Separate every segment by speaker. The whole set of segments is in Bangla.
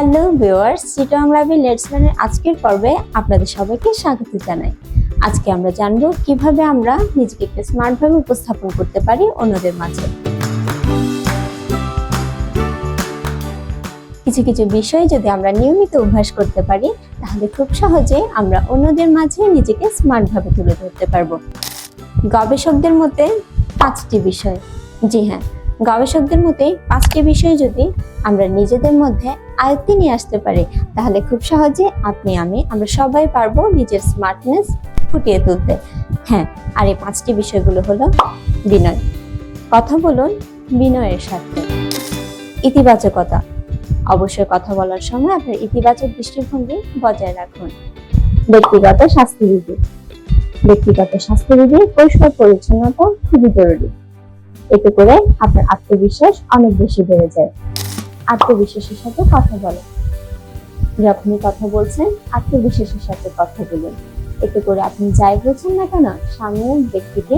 Speaker 1: হ্যালো ভিউয়ার্স চিটং লাভি লেটসম্যানের আজকের পর্বে আপনাদের সবাইকে স্বাগত জানাই। আজকে আমরা জানব কীভাবে আমরা নিজেকে একটা স্মার্টভাবে উপস্থাপন করতে পারি অন্যদের মাঝে। কিছু কিছু বিষয় যদি আমরা নিয়মিত অভ্যাস করতে পারি, তাহলে খুব সহজে আমরা অন্যদের মাঝে নিজেকে স্মার্টভাবে তুলে ধরতে পারব। গবেষকদের মতে পাঁচটি বিষয়। জি হ্যাঁ গবেষকদের মতে পাঁচটি বিষয় যদি আমরা নিজেদের মধ্যে আয়ত্তে নিয়ে আসতে পারি, তাহলে খুব সহজে আপনি, আমি, আমরা সবাই পারব নিজের স্মার্টনেস ফুটিয়ে তুলতে। হ্যাঁ আর এই পাঁচটি বিষয়গুলো হলো বিনয়। কথা বলুন বিনয়ের সাথে। ইতিবাচকতা। অবশ্যই কথা বলার সময় আপনার ইতিবাচক দৃষ্টিভঙ্গি বজায় রাখুন। ব্যক্তিগত স্বাস্থ্যবিধি। ব্যক্তিগত স্বাস্থ্যবিধি পরিষ্কার পরিচ্ছন্নতা খুবই জরুরি। এতে করে আপনার আত্মবিশ্বাস অনেক বেশি বেড়ে যায়। আত্মবিশ্বাসের সাথে কথা বলেন। যখনই কথা বলছেন, আত্মবিশ্বাসের সাথে কথা বলুন। এতে করে আপনি যাই বলছেন না কেন সামনের ব্যক্তিকে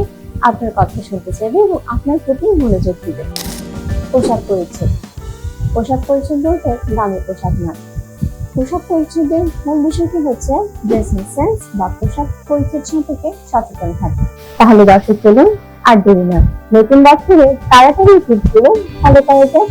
Speaker 1: আপনার কথা শুনতে চাইবে এবং আপনার প্রতি মনোযোগ দিবে। পোশাক পরিচ্ছদ পোশাক পরিচ্ছদ বলতে দামি পোশাক না। পোশাক পরিচ্ছদের মূল বিষয়টি হচ্ছে ড্রেসিং সেন্স বা পোশাক পরিচ্ছদ সম্পর্কে সচেতন থাকা। তাহলে দর্শক চলুন আর দেরি নয়। নতুন বছরে তাড়াতাড়ি টিপসগুলো ভালো করা যায়